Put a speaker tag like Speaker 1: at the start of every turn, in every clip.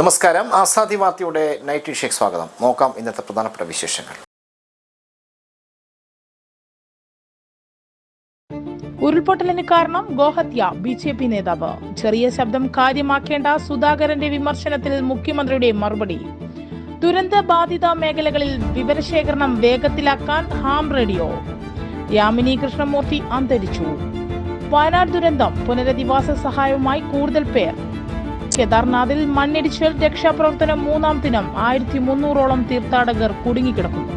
Speaker 1: നമസ്കാരം ആസാദി വാർത്തയുടെ നൈറ്റ് വിഷയ സ്വാഗതം നോക്കാം ഇന്നത്തെ പ്രധാനപ്പെട്ട വിശേഷങ്ങൾ
Speaker 2: ഉരുൾപൊട്ടലിന് കാരണം ഗോഹത്യ ബി ജെ പി നേതാവ് ചെറിയ ശബ്ദം കാര്യമാക്കേണ്ട സുധാകരന്റെ വിമർശനത്തിൽ മുഖ്യമന്ത്രിയുടെ മറുപടി ദുരന്ത ബാധിത മേഖലകളിൽ വിവരശേഖരണം വേഗത്തിലാക്കാൻ ഹാം റേഡിയോ യാമിനി കൃഷ്ണമൂർത്തി അന്തരിച്ചു വയനാട് ദുരന്തം പുനരധിവാസ സഹായവുമായി കൂടുതൽ പേർ കേദാർനാഥിൽ മണ്ണിടിച്ചിൽ രക്ഷാപ്രവർത്തനം മൂന്നാം ദിനം ആയിരത്തി മുന്നൂറോളം തീർത്ഥാടകർ കുടുങ്ങിക്കിടക്കുന്നു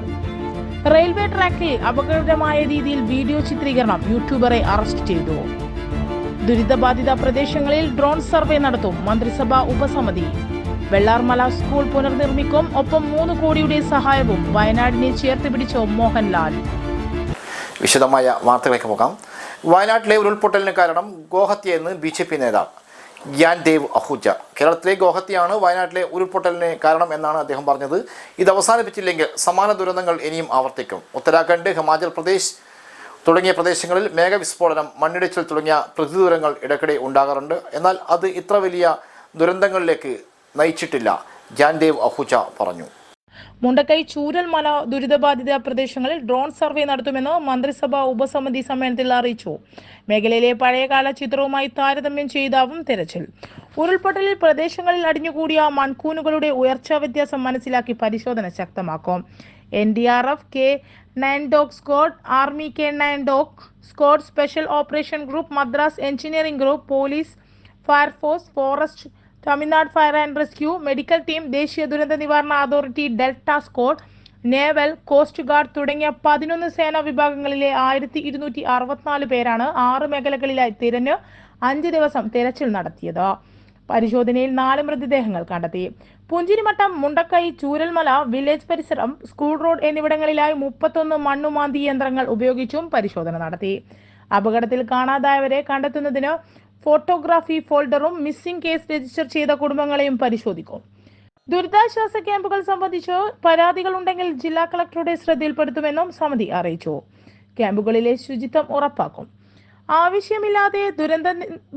Speaker 2: റെയിൽവേ ട്രാക്കിൽ അപകടകരമായ രീതിയിൽ വീഡിയോ ചിത്രീകരണം യൂട്യൂബറെ അറസ്റ്റ് ചെയ്തു ദുരിതബാധിത പ്രദേശങ്ങളിൽ ഡ്രോൺ സർവേ നടത്തും മന്ത്രിസഭാ ഉപസമിതി വെള്ളാർമല സ്കൂൾ പുനർനിർമ്മിക്കും ഒപ്പം മൂന്ന് കോടിയുടെ സഹായവും വയനാടിനെ ചേർത്ത് പിടിച്ചു മോഹൻലാൽ
Speaker 3: വിശദമായ വാർത്തകളേക്ക് പോകാം വയനാട്ടിലെ ഉരുൾപൊട്ടലിന് കാരണം ഗോഹത്യയെന്ന് ബി ജെ പി നേതാവ് ഗ്യാൻദേവ് അഹുജ കേരളത്തിലെ ഗോഹത്തിയാണ് വയനാട്ടിലെ ഉരുൾപൊട്ടലിന് കാരണം എന്നാണ് അദ്ദേഹം പറഞ്ഞത് ഇത് അവസാനിപ്പിച്ചില്ലെങ്കിൽ സമാന ദുരന്തങ്ങൾ ഇനിയും ആവർത്തിക്കും ഉത്തരാഖണ്ഡ് ഹിമാചൽ പ്രദേശ് തുടങ്ങിയ പ്രദേശങ്ങളിൽ മേഘവിസ്ഫോടനം മണ്ണിടിച്ചിൽ തുടങ്ങിയ പ്രകൃതി ദുരന്തങ്ങൾ ഇടയ്ക്കിടെ ഉണ്ടാകാറുണ്ട് എന്നാൽ അത് ഇത്ര വലിയ ദുരന്തങ്ങളിലേക്ക് നയിച്ചിട്ടില്ല ജാൻദേവ് അഹുജ പറഞ്ഞു
Speaker 2: മുണ്ടക്കൈ ചൂരൽമല ദുരിതബാധിത പ്രദേശങ്ങളിൽ ഡ്രോൺ സർവേ നടത്തുമെന്ന് മന്ത്രിസഭാ ഉപസമിതി സമ്മേളനത്തിൽ അറിയിച്ചു മേഖലയിലെ പഴയകാല ചിത്രവുമായി താരതമ്യം ചെയ്താവും തെരച്ചിൽ ഉരുൾപൊട്ടലിൽ പ്രദേശങ്ങളിൽ അടിഞ്ഞുകൂടിയ മൺകൂനുകളുടെ ഉയർച്ചാ വ്യത്യാസം മനസ്സിലാക്കി പരിശോധന ശക്തമാക്കും N D R F K nine dog squad army K nine dog squad special operation group Madras engineering group police fire force forest Tamil Nadu fire and rescue medical team ദേശീയ ദുരന്ത നിവാരണ authority delta squad naval coast guard തുടങ്ങിയ പതിനൊന്ന് സേനാ വിഭാഗങ്ങളിലെ ആയിരത്തി ഇരുന്നൂറ്റി അറുപത്തിനാല് പേരാണ് ആറ് മേഖലകളിലായി തിരഞ്ഞ് അഞ്ച് ദിവസം തിരച്ചിൽ നടത്തിയത് പരിശോധനയിൽ നാല് മൃതദേഹങ്ങൾ കണ്ടെത്തി പുഞ്ചിരിമട്ടം മുണ്ടക്കൈ ചൂരൽമല വില്ലേജ് പരിസരം സ്കൂൾ റോഡ് എന്നിവിടങ്ങളിലായി മുപ്പത്തൊന്ന് മണ്ണുമാന്തി യന്ത്രങ്ങൾ ഉപയോഗിച്ചും പരിശോധന നടത്തി അപകടത്തിൽ കാണാതായവരെ കണ്ടെത്തുന്നതിന് ഫോട്ടോഗ്രാഫി ഫോൾഡറും മിസ്സിംഗ് കേസ് രജിസ്റ്റർ ചെയ്ത കുടുംബങ്ങളെയും പരിശോധിക്കും ദുരിതാശ്വാസ ക്യാമ്പുകൾ സംബന്ധിച്ച് പരാതികൾ ഉണ്ടെങ്കിൽ ജില്ലാ കളക്ടറുടെ ശ്രദ്ധയിൽപ്പെടുത്തുമെന്നും സമിതി അറിയിച്ചു ക്യാമ്പുകളിലെ ശുചിത്വം ഉറപ്പാക്കും ആവശ്യമില്ലാതെ ദുരന്ത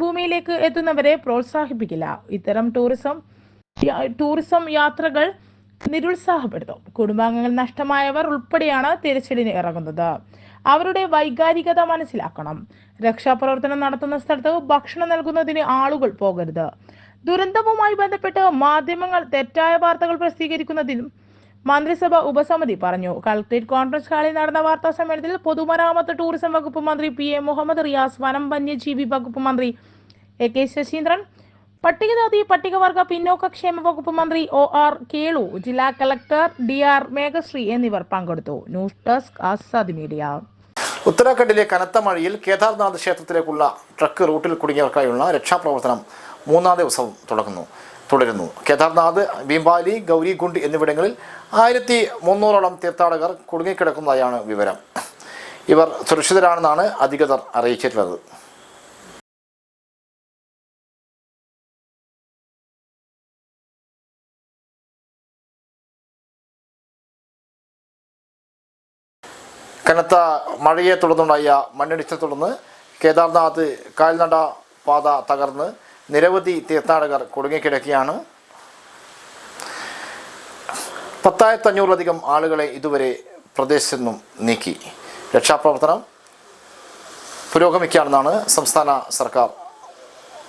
Speaker 2: ഭൂമിയിലേക്ക് എത്തുന്നവരെ പ്രോത്സാഹിപ്പിക്കില്ല ഇത്തരം ടൂറിസം ടൂറിസം യാത്രകൾ നിരുത്സാഹപ്പെടുത്തും കുടുംബാംഗങ്ങൾ നഷ്ടമായവർ ഉൾപ്പെടെയാണ് തിരച്ചിലിന് ഇറങ്ങുന്നത് അവരുടെ വൈകാരികത മനസ്സിലാക്കണം രക്ഷാപ്രവർത്തനം നടത്തുന്ന സ്ഥലത്ത് ഭക്ഷണം നൽകുന്നതിന് ആളുകൾ പോകരുത് ദുരന്തവുമായി ബന്ധപ്പെട്ട് മാധ്യമങ്ങൾ തെറ്റായ വാർത്തകൾ പ്രസിദ്ധീകരിക്കുന്നതിനും മന്ത്രിസഭ ഉപസമിതി പറഞ്ഞു കളക്ട്രേറ്റ് കോൺഫറൻസ് ഹാളിൽ നടന്ന വാർത്താ സമ്മേളനത്തിൽ പൊതുമരാമത്ത് ടൂറിസം വകുപ്പ് മന്ത്രി പി എ മുഹമ്മദ് റിയാസ് വനം വന്യജീവി വകുപ്പ് മന്ത്രി എ കെ ശശീന്ദ്രൻ പട്ടികജാതി പട്ടികവർഗ പിന്നോക്ക ക്ഷേമ വകുപ്പ് മന്ത്രി ഒ ആർ കേളു ജില്ലാ കളക്ടർ ഡി ആർ മേഘശ്രീ എന്നിവർ പങ്കെടുത്തു ന്യൂസ് ഡെസ്ക് ആസാദ് മീഡിയ
Speaker 3: ഉത്തരാഖണ്ഡിലെ കനത്ത മഴയിൽ കേദാർനാഥ് ക്ഷേത്രത്തിലേക്കുള്ള ട്രക്ക് റൂട്ടിൽ കുടുങ്ങിയവർക്കായുള്ള രക്ഷാപ്രവർത്തനം മൂന്നാം ദിവസവും തുടങ്ങുന്നു തുടരുന്നു കേദാർനാഥ് ഭീംബാലി ഗൗരിഗുണ്ട് എന്നിവിടങ്ങളിൽ ആയിരത്തി മുന്നൂറോളം തീർത്ഥാടകർ കുടുങ്ങിക്കിടക്കുന്നതായാണ് വിവരം ഇവർ സുരക്ഷിതരാണെന്നാണ് അധികൃതർ അറിയിച്ചിട്ടുള്ളത് കനത്ത മഴയെ തുടർന്നുണ്ടായ മണ്ണിടിച്ചിൽ തുടർന്ന് കേദാർനാഥ് കാൽനട പാത തകർന്ന് നിരവധി തീർത്ഥാടകർ കുടുങ്ങിക്കിടക്കുകയാണ് പത്തായിരത്തഞ്ഞൂറിലധികം ആളുകളെ ഇതുവരെ പ്രദേശത്തു നിന്നും നീക്കി രക്ഷാപ്രവർത്തനം പുരോഗമിക്കുകയാണെന്നാണ് സംസ്ഥാന സർക്കാർ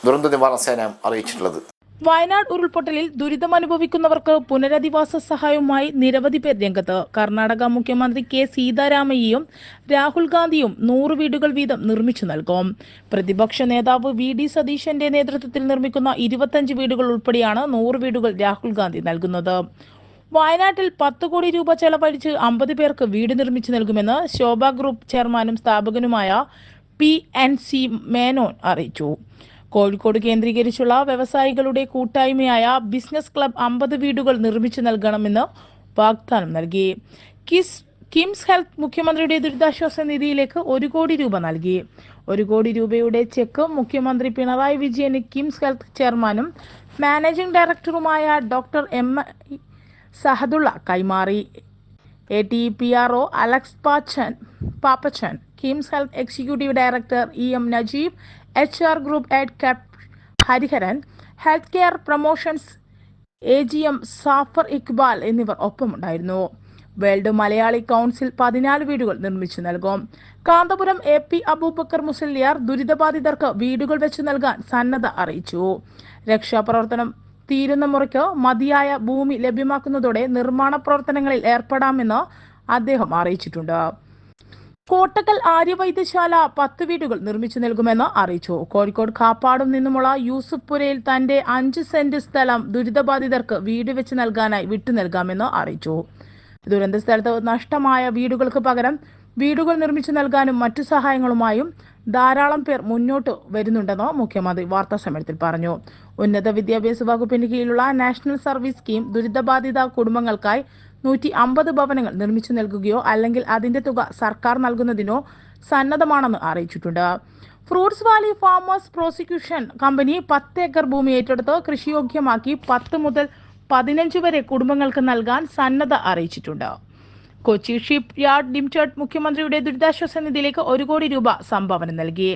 Speaker 3: ദുരന്ത നിവാരണ സേന അറിയിച്ചിട്ടുള്ളത്
Speaker 2: വയനാട് ഉരുൾപൊട്ടലിൽ ദുരിതമനുഭവിക്കുന്നവർക്ക് പുനരധിവാസ സഹായവുമായി നിരവധി പേർ രംഗത്ത് കർണാടക മുഖ്യമന്ത്രി കെ സീതാരാമയ്യയും രാഹുൽ ഗാന്ധിയും നൂറ് വീടുകൾ വീതം നിർമ്മിച്ചു നൽകും പ്രതിപക്ഷ നേതാവ് വി ഡി സതീശന്റെ നേതൃത്വത്തിൽ നിർമ്മിക്കുന്ന ഇരുപത്തഞ്ച് വീടുകൾ ഉൾപ്പെടെയാണ് നൂറ് വീടുകൾ രാഹുൽ ഗാന്ധി നൽകുന്നത് വയനാട്ടിൽ പത്ത് കോടി രൂപ ചെലവഴിച്ച് അമ്പത് പേർക്ക് വീട് നിർമ്മിച്ചു നൽകുമെന്ന് ശോഭ ഗ്രൂപ്പ് ചെയർമാനും സ്ഥാപകനുമായ പി എൻ സി മേനോൻ അറിയിച്ചു കോഴിക്കോട് കേന്ദ്രീകരിച്ചുള്ള വ്യവസായികളുടെ കൂട്ടായ്മയായ ബിസിനസ് ക്ലബ് അമ്പത് വീടുകൾ നിർമ്മിച്ചു നൽകണമെന്ന് വാഗ്ദാനം നൽകി കിസ് കിംസ് ഹെൽത്ത് മുഖ്യമന്ത്രിയുടെ ദുരിതാശ്വാസ നിധിയിലേക്ക് ഒരു കോടി രൂപ നൽകി ഒരു കോടി രൂപയുടെ ചെക്ക് മുഖ്യമന്ത്രി പിണറായി വിജയന് കിംസ് ഹെൽത്ത് ചെയർമാനും മാനേജിംഗ് ഡയറക്ടറുമായ ഡോക്ടർ എം സഹദുള്ള കൈമാറി A T P R O Alex Pachan Pappachan KIMS health executive director E M Najeeb H R group head ക്യാപ് Hariharan health care promotions A G M Safar Iqbal എന്നിവർ ഒപ്പമുണ്ടായിരുന്നു വേൾഡ് മലയാളി കൗൺസിൽ പതിനാല് വീടുകൾ നിർമ്മിച്ചു നൽകും കാന്തപുരം എ പി അബൂബക്കർ മുസ്ലിയാർ ദുരിതബാധിതർക്ക് വീടുകൾ വെച്ചു നൽകാൻ സന്നദ്ധ അറിയിച്ചു രക്ഷാപ്രവർത്തനം തീരുന്ന മുറയ്ക്ക് മതിയായ ഭൂമി ലഭ്യമാക്കുന്നതോടെ നിർമ്മാണ പ്രവർത്തനങ്ങളിൽ ഏർപ്പെടാമെന്ന് അദ്ദേഹം അറിയിച്ചിട്ടുണ്ട് കോട്ടക്കൽ ആര്യവൈദ്യശാല പത്ത് വീടുകൾ നിർമ്മിച്ചു നൽകുമെന്ന് അറിയിച്ചു കോഴിക്കോട് കാപ്പാടും നിന്നുമുള്ള യൂസുഫ് പുരയിൽ തന്റെ അഞ്ച് സെന്റ് സ്ഥലം ദുരിതബാധിതർക്ക് വീട് വെച്ച് നൽകാനായി വിട്ടു നൽകാമെന്ന് അറിയിച്ചു ദുരന്ത സ്ഥലത്ത് നഷ്ടമായ വീടുകൾക്ക് പകരം വീടുകൾ നിർമ്മിച്ചു നൽകാനും മറ്റു സഹായങ്ങളുമായും ധാരാളം പേർ മുന്നോട്ട് വരുന്നുണ്ടെന്ന് മുഖ്യമന്ത്രി വാർത്താ സമ്മേളനത്തിൽ പറഞ്ഞു ഉന്നത വിദ്യാഭ്യാസ വകുപ്പിന് കീഴിലുള്ള നാഷണൽ സർവീസ് സ്കീം ദുരിതബാധിത കുടുംബങ്ങൾക്കായി നൂറ്റി അമ്പത് ഭവനങ്ങൾ നിർമ്മിച്ചു നൽകുകയോ അല്ലെങ്കിൽ അതിന്റെ തുക സർക്കാർ നൽകുന്നതിനോ സന്നദ്ധമാണെന്ന് അറിയിച്ചിട്ടുണ്ട് fruits valley farmers prosecution company പത്ത് ഏക്കർ ഭൂമി ഏറ്റെടുത്ത് കൃഷിയോഗ്യമാക്കി പത്ത് മുതൽ പതിനഞ്ച് വരെ കുടുംബങ്ങൾക്ക് നൽകാൻ സന്നദ്ധ അറിയിച്ചിട്ടുണ്ട് കൊച്ചി ഷിപ്പ് യാർഡ് ലിമിറ്റഡ് മുഖ്യമന്ത്രിയുടെ ദുരിതാശ്വാസ നിധിയിലേക്ക് ഒരു കോടി രൂപ സംഭാവന നൽകി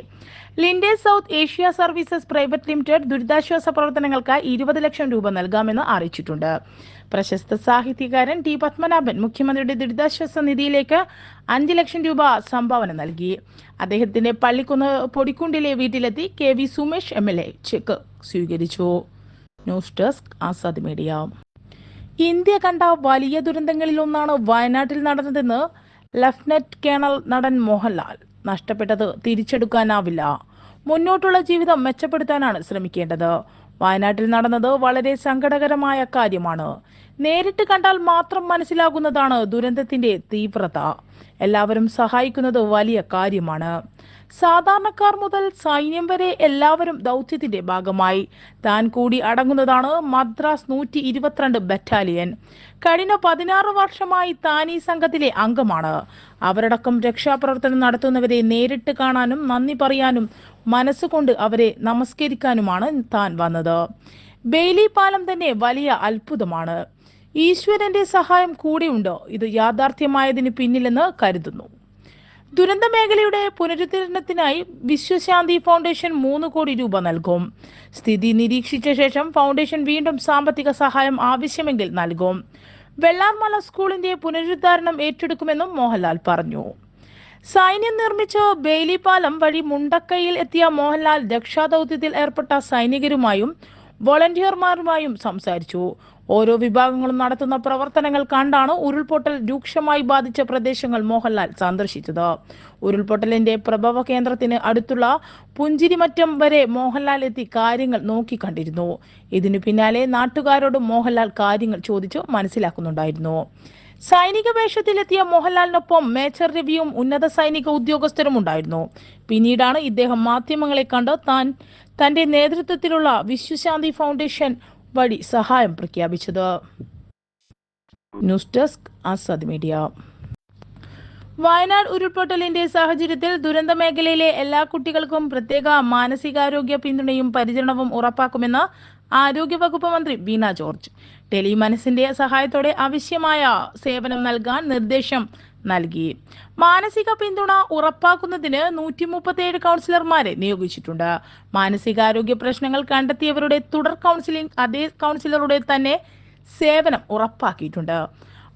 Speaker 2: Linde south Asia services private limited ദുരിതാശ്വാസ പ്രവർത്തനങ്ങൾക്ക് ഇരുപത് ലക്ഷം രൂപ നൽകാമെന്ന് അറിയിച്ചിട്ടുണ്ട് പ്രശസ്ത സാഹിത്യകാരൻ ടി പത്മനാഭൻ മുഖ്യമന്ത്രിയുടെ ദുരിതാശ്വാസ നിധിയിലേക്ക് അഞ്ച് ലക്ഷം രൂപ സംഭാവന നൽകി അദ്ദേഹത്തിന്റെ പള്ളിക്കുന്ന് പൊടിക്കുണ്ടിലെ വീട്ടിലെത്തി K V Sumesh M L A cheque സ്വീകരിച്ചു news desk Azad media India കണ്ട വലിയ ദുരന്തങ്ങളിലൊന്നാണ് വയനാട്ടിൽ നടന്നതെന്ന് ലഫ്റ്റനന്റ് കേണൽ നടൻ മോഹൻലാൽ നഷ്ടപ്പെട്ടത് തിരിച്ചെടുക്കാനാവില്ല മുന്നോട്ടുള്ള ജീവിതം മെച്ചപ്പെടുത്താനാണ് ശ്രമിക്കേണ്ടത് വയനാട്ടിൽ നടന്നത് വളരെ സങ്കടകരമായ കാര്യമാണ് നേരിട്ട് കണ്ടാൽ മാത്രം മനസ്സിലാകുന്നതാണ് ദുരന്തത്തിന്റെ തീവ്രത എല്ലാവരും സഹായിക്കുന്നത് വലിയ കാര്യമാണ് സാധാരണക്കാർ മുതൽ സൈന്യം വരെ എല്ലാവരും ദൗത്യത്തിന്റെ ഭാഗമായി താൻ കൂടി അടങ്ങുന്നതാണ് മദ്രാസ് നൂറ്റി ഇരുപത്തിരണ്ട് ബറ്റാലിയൻ കഴിഞ്ഞ പതിനാറ് വർഷമായി താൻ ഈ സംഘത്തിലെ അംഗമാണ് അവരടക്കം രക്ഷാപ്രവർത്തനം നടത്തുന്നവരെ നേരിട്ട് കാണാനും നന്ദി പറയാനും മനസ്സുകൊണ്ട് അവരെ നമസ്കരിക്കാനുമാണ് താൻ വന്നത് ബെയിലി പാലം തന്നെ വലിയ അത്ഭുതമാണ് ഈശ്വരന്റെ സഹായം കൂടെയുണ്ടോ ഇത് യാഥാർത്ഥ്യമായതിന് പിന്നിലെന്ന് കരുതുന്നു ദുരന്ത മേഖലയുടെ പുനരുദ്ധരണത്തിനായി വിശ്വശാന്തി ഫൗണ്ടേഷൻ മൂന്ന് കോടി രൂപ നൽകും സ്ഥിതി നിരീക്ഷിച്ച ശേഷം ഫൗണ്ടേഷൻ വീണ്ടും സാമ്പത്തിക സഹായം ആവശ്യമെങ്കിൽ നൽകും വെള്ളാർമല സ്കൂളിന്റെ പുനരുദ്ധാരണം ഏറ്റെടുക്കുമെന്നും മോഹൻലാൽ പറഞ്ഞു സൈന്യം നിർമ്മിച്ച ബെയിലി പാലം വഴി മുണ്ടക്കയിൽ എത്തിയ മോഹൻലാൽ രക്ഷാദൌത്യത്തിൽ ഏർപ്പെട്ട സൈനികരുമായും വോളണ്ടിയർമാരുമായും സംസാരിച്ചു ഓരോ വിഭാഗങ്ങളും നടത്തുന്ന പ്രവർത്തനങ്ങൾ കണ്ടാണ് ഉരുൾപൊട്ടൽ രൂക്ഷമായി ബാധിച്ച പ്രദേശങ്ങൾ മോഹൻലാൽ സന്ദർശിച്ചത് ഉരുൾപൊട്ടലിന്റെ പ്രഭവ കേന്ദ്രത്തിന് അടുത്തുള്ള പുഞ്ചിരിമറ്റം വരെ മോഹൻലാൽ എത്തി കാര്യങ്ങൾ നോക്കിക്കണ്ടിരുന്നു ഇതിനു പിന്നാലെ നാട്ടുകാരോടും മോഹൻലാൽ കാര്യങ്ങൾ ചോദിച്ചു മനസ്സിലാക്കുന്നുണ്ടായിരുന്നു സൈനിക വേഷത്തിലെത്തിയ മോഹൻലാലിനൊപ്പം മേജർ രവിയും ഉന്നത സൈനിക ഉദ്യോഗസ്ഥരും ഉണ്ടായിരുന്നു പിന്നീടാണ് ഇദ്ദേഹം മാധ്യമങ്ങളെ കണ്ട് താൻ തന്റെ നേതൃത്വത്തിലുള്ള വിശ്വശാന്തി ഫൗണ്ടേഷൻ വഴി സഹായം പ്രഖ്യാപിച്ചത് news desk Azad media Wayanad ഉരുൾപൊട്ടലിന്റെ സാഹചര്യത്തിൽ ദുരന്ത മേഖലയിലെ എല്ലാ കുട്ടികൾക്കും പ്രത്യേക മാനസികാരോഗ്യ പിന്തുണയും പരിചരണവും ഉറപ്പാക്കുമെന്ന് ആരോഗ്യവകുപ്പ് മന്ത്രി വീണ ജോർജ് ടെലിമനസിന്റെ സഹായത്തോടെ ആവശ്യമായ സേവനം നൽകാൻ നിർദ്ദേശം നൽകി മാനസിക പിന്തുണ ഉറപ്പാക്കുന്നതിന് നൂറ്റി മുപ്പത്തിയേഴ് കൗൺസിലർമാരെ നിയോഗിച്ചിട്ടുണ്ട് മാനസികാരോഗ്യ പ്രശ്നങ്ങൾ കണ്ടെത്തിയവരുടെ തുടർ കൗൺസിലിംഗ് അതേ കൗൺസിലറുടെ തന്നെ സേവനം ഉറപ്പാക്കിയിട്ടുണ്ട്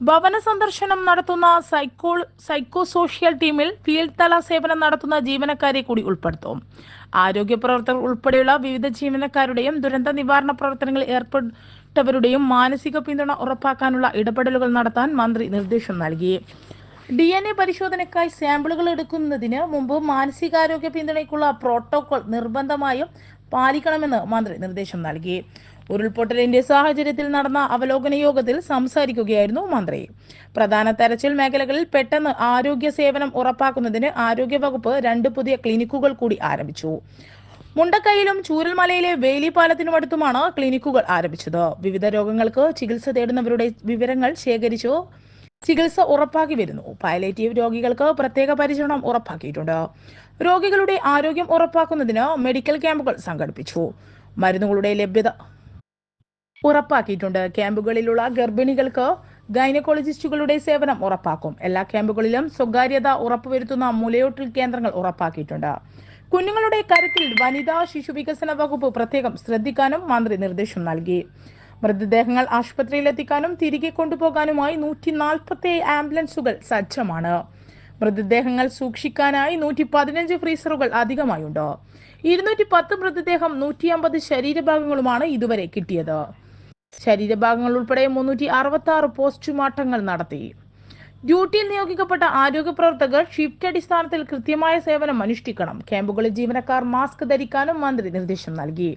Speaker 2: ഭവന സന്ദർശനം നടത്തുന്ന സൈക്കോ സൈക്കോ സോഷ്യൽ ടീമിൽ ഫീൽഡ് തല സേവനം നടത്തുന്ന ജീവനക്കാരെ കൂടി ഉൾപ്പെടുത്തും ആരോഗ്യ പ്രവർത്തകർ ഉൾപ്പെടെയുള്ള വിവിധ ജീവനക്കാരുടെയും ദുരന്ത നിവാരണ പ്രവർത്തനങ്ങളിൽ ഏർപ്പെട്ടവരുടെയും മാനസിക പിന്തുണ ഉറപ്പാക്കാനുള്ള ഇടപെടലുകൾ നടത്താൻ മന്ത്രി നിർദ്ദേശം നൽകി ഡി എൻ എ പരിശോധനയ്ക്കായി സാമ്പിളുകൾ എടുക്കുന്നതിന് മുമ്പ് മാനസികാരോഗ്യ പിന്തുണയ്ക്കുള്ള പ്രോട്ടോകോൾ നിർബന്ധമായും പാലിക്കണമെന്ന് മന്ത്രി നിർദ്ദേശം നൽകി ഉരുൾപൊട്ടലിന്റെ സാഹചര്യത്തിൽ നടന്ന അവലോകന യോഗത്തിൽ സംസാരിക്കുകയായിരുന്നു മന്ത്രി പ്രധാന തെരച്ചിൽ മേഖലകളിൽ പെട്ടെന്ന് ആരോഗ്യ സേവനം ഉറപ്പാക്കുന്നതിന് ആരോഗ്യ വകുപ്പ് രണ്ട് പുതിയ ക്ലിനിക്കുകൾ കൂടി ആരംഭിച്ചു മുണ്ടക്കൈയിലും ചൂരൽമലയിലെ വേലിപാലത്തിനുമടുത്തുമാണ് ക്ലിനിക്കുകൾ ആരംഭിച്ചത് വിവിധ രോഗങ്ങൾക്ക് ചികിത്സ തേടുന്നവരുടെ വിവരങ്ങൾ ശേഖരിച്ചു ചികിത്സ ഉറപ്പാക്കി വരുന്നു പയലേറ്റീവ് രോഗികൾക്ക് പ്രത്യേക പരിചരണം ഉറപ്പാക്കിയിട്ടുണ്ട് രോഗികളുടെ ആരോഗ്യം ഉറപ്പാക്കുന്നതിന് മെഡിക്കൽ ക്യാമ്പുകൾ സംഘടിപ്പിച്ചു മരുന്നുകളുടെ ലഭ്യത ഉറപ്പാക്കിയിട്ടുണ്ട് ക്യാമ്പുകളിലുള്ള ഗർഭിണികൾക്ക് ഗൈനക്കോളജിസ്റ്റുകളുടെ സേവനം ഉറപ്പാക്കും എല്ലാ ക്യാമ്പുകളിലും സ്വകാര്യത ഉറപ്പുവരുത്തുന്ന മുലയോട്ടിൽ കേന്ദ്രങ്ങൾ ഉറപ്പാക്കിയിട്ടുണ്ട് കുഞ്ഞുങ്ങളുടെ കാര്യത്തിൽ വനിതാ ശിശു വികസന വകുപ്പ് പ്രത്യേകം ശ്രദ്ധിക്കാനും മന്ത്രി നിർദ്ദേശം നൽകി മൃതദേഹങ്ങൾ എത്തിക്കാനും തിരികെ കൊണ്ടുപോകാനുമായി നൂറ്റി നാൽപ്പത്തി ആംബുലൻസുകൾ സജ്ജമാണ് മൃതദേഹങ്ങൾ സൂക്ഷിക്കാനായി നൂറ്റി പതിനഞ്ച് ഫ്രീസറുകൾ അധികമായുണ്ട് ഇരുന്നൂറ്റി പത്ത് മൃതദേഹം നൂറ്റി അമ്പത് ശരീരഭാഗങ്ങളുമാണ് ഇതുവരെ കിട്ടിയത് ശരീരഭാഗങ്ങൾ ഉൾപ്പെടെ മുന്നൂറ്റി അറുപത്തി ആറ് പോസ്റ്റ്മോർട്ടങ്ങൾ നടത്തി ഡ്യൂട്ടിയിൽ നിയോഗിക്കപ്പെട്ട ആരോഗ്യ പ്രവർത്തകർ ഷിഫ്റ്റ് അടിസ്ഥാനത്തിൽ കൃത്യമായ സേവനം അനുഷ്ഠിക്കണം ക്യാമ്പുകളിൽ ജീവനക്കാർ മാസ്ക് ധരിക്കാനും മന്ത്രി നിർദ്ദേശം നൽകി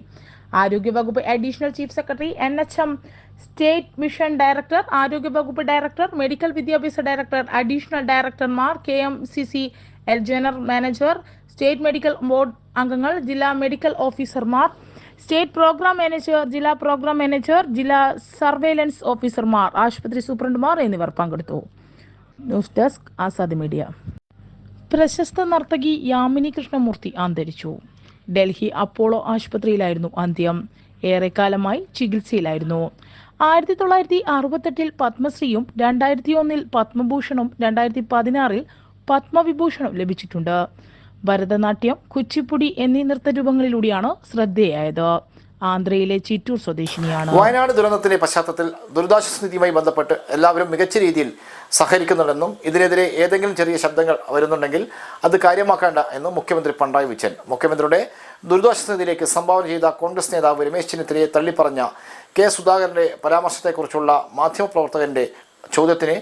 Speaker 2: ആരോഗ്യവകുപ്പ് additional chief secretary N H M state mission director ആരോഗ്യവകുപ്പ് ഡയറക്ടർ മെഡിക്കൽ വിദ്യാഭ്യാസ ഡയറക്ടർ അഡീഷണൽ ഡയറക്ടർമാർ K M C C L general manager state medical board അംഗങ്ങൾ ജില്ലാ മെഡിക്കൽ ഓഫീസർമാർ സ്റ്റേറ്റ് പ്രോഗ്രാം മാനേജർ ജില്ലാ പ്രോഗ്രാം മാനേജർ ജില്ലാ സർവേലൻസ് ഓഫീസർമാർ ആശുപത്രി സൂപ്രണ്ടുമാർ എന്നിവർ പങ്കെടുത്തു ന്യൂസ് ഡെസ്ക് ആസാദ് മീഡിയ പ്രശസ്ത നർത്തകി യാമിനി കൃഷ്ണമൂർത്തി അന്തരിച്ചു ഡൽഹി അപ്പോളോ ആശുപത്രിയിലായിരുന്നു അന്ത്യം ഏറെക്കാലമായി ചികിത്സയിലായിരുന്നു ആയിരത്തി തൊള്ളായിരത്തി അറുപത്തെട്ടിൽ പത്മശ്രീയും രണ്ടായിരത്തി ഒന്നിൽ പത്മഭൂഷണും രണ്ടായിരത്തി പതിനാറിൽ പത്മവിഭൂഷണം ലഭിച്ചിട്ടുണ്ട് ഭരതനാട്യം കുച്ചിപ്പുടി എന്നീ രൂപങ്ങളിലൂടെയാണ് ശ്രദ്ധേയായത് ആന്ധ്രയിലെ ചിറ്റൂർ സ്വദേശിനിയാണ്
Speaker 3: വയനാട് ദുരന്തത്തിന്റെ പശ്ചാത്തലത്തിൽ ദുരിതാശ്വാസ നിധിയുമായി ബന്ധപ്പെട്ട് എല്ലാവരും മികച്ച രീതിയിൽ സഹകരിക്കുന്നുണ്ടെന്നും ഇതിനെതിരെ ഏതെങ്കിലും ചെറിയ ശബ്ദങ്ങൾ വരുന്നുണ്ടെങ്കിൽ അത് കാര്യമാക്കേണ്ട എന്നും മുഖ്യമന്ത്രി പിണറായി വിജയൻ മുഖ്യമന്ത്രിയുടെ ദുരിതാശ്വാസ നിധിയിലേക്ക് സംഭാവന ചെയ്ത കോൺഗ്രസ് നേതാവ് രമേശ് ചെന്നിത്തലയെ തള്ളിപ്പറഞ്ഞ കെ സുധാകരന്റെ പരാമർശത്തെക്കുറിച്ചുള്ള മാധ്യമപ്രവർത്തകന്റെ ചോദ്യത്തിന്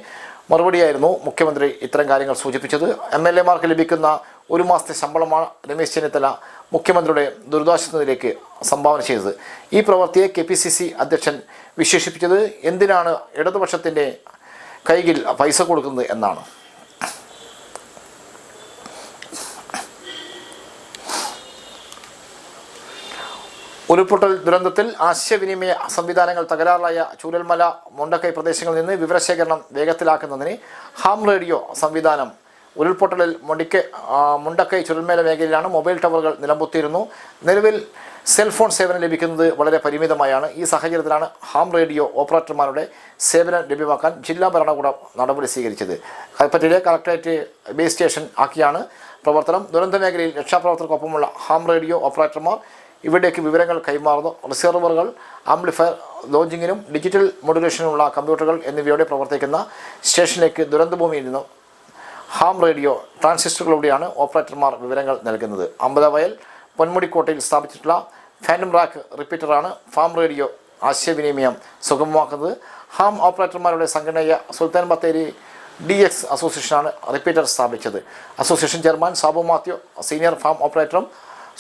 Speaker 3: മറുപടിയായിരുന്നു മുഖ്യമന്ത്രി ഇത്തരം കാര്യങ്ങൾ സൂചിപ്പിച്ചത് എം എൽ എമാർക്ക് ലഭിക്കുന്ന ഒരു മാസത്തെ ശമ്പളമാണ് രമേശ് ചെന്നിത്തല മുഖ്യമന്ത്രിയുടെ ദുരിതാശ്വാസത്തിലേക്ക് സംഭാവന ചെയ്തത് ഈ പ്രവൃത്തിയെ കെ പി സി സി അധ്യക്ഷൻ വിശേഷിപ്പിച്ചത് എന്തിനാണ് ഇടതുപക്ഷത്തിൻ്റെ കൈകിൽ പൈസ കൊടുക്കുന്നത് എന്നാണ് ഉരുൾപൊട്ടൽ ദുരന്തത്തിൽ ആശയവിനിമയ സംവിധാനങ്ങൾ തകരാറിലായ ചൂരൽമല മുണ്ടക്കൈ പ്രദേശങ്ങളിൽ നിന്ന് വിവരശേഖരണം വേഗത്തിലാക്കുന്നതിന് ഹാം റേഡിയോ സംവിധാനം ഉരുൾപൊട്ടലിൽ മുടിക്ക് മുണ്ടക്കൈ ചുരുൾമേല മേഖലയിലാണ് മൊബൈൽ ടവറുകൾ നിലംപൊത്തിയിരുന്നു നിലവിൽ സെൽഫോൺ സേവനം ലഭിക്കുന്നത് വളരെ പരിമിതമായാണ് ഈ സാഹചര്യത്തിലാണ് ഹാം റേഡിയോ ഓപ്പറേറ്റർമാരുടെ സേവനം ലഭ്യമാക്കാൻ ജില്ലാ ഭരണകൂടം നടപടി സ്വീകരിച്ചത് കൽപ്പറ്റയിലെ കളക്ടറേറ്റ് ബേസ് സ്റ്റേഷൻ ആക്കിയാണ് പ്രവർത്തനം ദുരന്ത മേഖലയിൽ രക്ഷാപ്രവർത്തനക്കൊപ്പമുള്ള ഹാം റേഡിയോ ഓപ്പറേറ്റർമാർ ഇവിടേക്ക് വിവരങ്ങൾ കൈമാറുന്നു റിസർവറുകൾ ആംപ്ലിഫയർ ലോഞ്ചിങ്ങിനും ഡിജിറ്റൽ മോഡുലേഷനുമുള്ള കമ്പ്യൂട്ടറുകൾ എന്നിവയോടെ പ്രവർത്തിക്കുന്ന സ്റ്റേഷനിലേക്ക് ദുരന്തഭൂമിയിൽ നിന്നും ഹാം റേഡിയോ ട്രാൻസിസ്റ്ററുകളിലൂടെയാണ് ഓപ്പറേറ്റർമാർ വിവരങ്ങൾ നൽകുന്നത് അമ്പതവയൽ പൊന്മുടിക്കോട്ടയിൽ സ്ഥാപിച്ചിട്ടുള്ള ഫാൻഡം റാക്ക് റിപ്പീറ്ററാണ് ഫാം റേഡിയോ ആശയവിനിമയം സുഗമമാക്കുന്നത് ഹാം ഓപ്പറേറ്റർമാരുടെ സംഘടനയായ സുൽത്താൻ ബത്തേരി ഡി എക്സ് അസോസിയേഷനാണ് റിപ്പീറ്റർ സ്ഥാപിച്ചത് association chairman Sabu Mathew senior ham ഓപ്പറേറ്ററും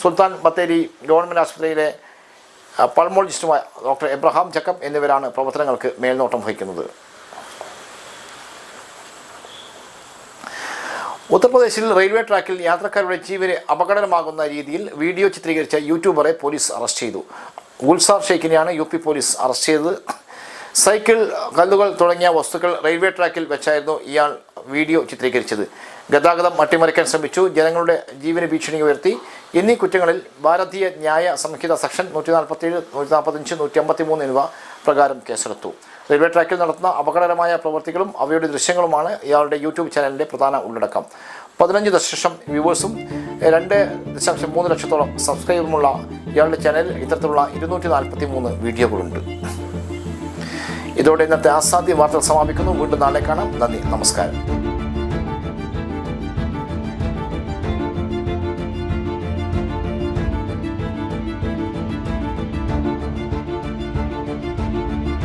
Speaker 3: സുൽത്താൻ ബത്തേരി ഗവൺമെൻറ് ആശുപത്രിയിലെ പൾമോളജിസ്റ്റുമായ ഡോക്ടർ എബ്രഹാം ജക്കബ് എന്നിവരാണ് പ്രവർത്തനങ്ങൾക്ക് മേൽനോട്ടം വഹിക്കുന്നത് ഉത്തർപ്രദേശിൽ റെയിൽവേ ട്രാക്കിൽ യാത്രക്കാരുടെ ജീവന് അപകടമാകുന്ന രീതിയിൽ വീഡിയോ ചിത്രീകരിച്ച യൂട്യൂബറെ പോലീസ് അറസ്റ്റ് ചെയ്തു ഉൽസാർ ഷെയ്ഖിനെയാണ് യു പി പോലീസ് അറസ്റ്റ് ചെയ്തത് സൈക്കിൾ കല്ലുകൾ തുടങ്ങിയ വസ്തുക്കൾ റെയിൽവേ ട്രാക്കിൽ വെച്ചായിരുന്നു ഇയാൾ വീഡിയോ ചിത്രീകരിച്ചത് ഗതാഗതം അട്ടിമറിക്കാൻ ശ്രമിച്ചു ജനങ്ങളുടെ ജീവന ഭീഷണി ഉയർത്തി എന്നീ കുറ്റങ്ങളിൽ ഭാരതീയ ന്യായ സംഹിത സെക്ഷൻ നൂറ്റി നാൽപ്പത്തി ഏഴ് നൂറ്റി അഞ്ച് നൂറ്റി അമ്പത്തി മൂന്ന് എന്നിവ പ്രകാരം കേസെടുത്തു റെയിൽവേ ട്രാക്കിൽ നടത്തുന്ന അപകടകരമായ പ്രവൃത്തികളും അവയുടെ ദൃശ്യങ്ങളുമാണ് ഇയാളുടെ യൂട്യൂബ് ചാനലിൻ്റെ പ്രധാന ഉള്ളടക്കം പതിനഞ്ച് ദശലക്ഷം വ്യൂവേഴ്സും രണ്ട് ദശാംശം മൂന്ന് ലക്ഷത്തോളം സബ്സ്ക്രൈബറുമുള്ള ഇയാളുടെ ചാനലിൽ ഇത്തരത്തിലുള്ള ഇരുന്നൂറ്റി നാൽപ്പത്തി മൂന്ന് വീഡിയോകളുണ്ട് ഇതോടെ ഇന്നത്തെ ആസാദ്യ വാർത്തകൾ സമാപിക്കുന്നു വീണ്ടും നാളെ കാണാം നന്ദി നമസ്കാരം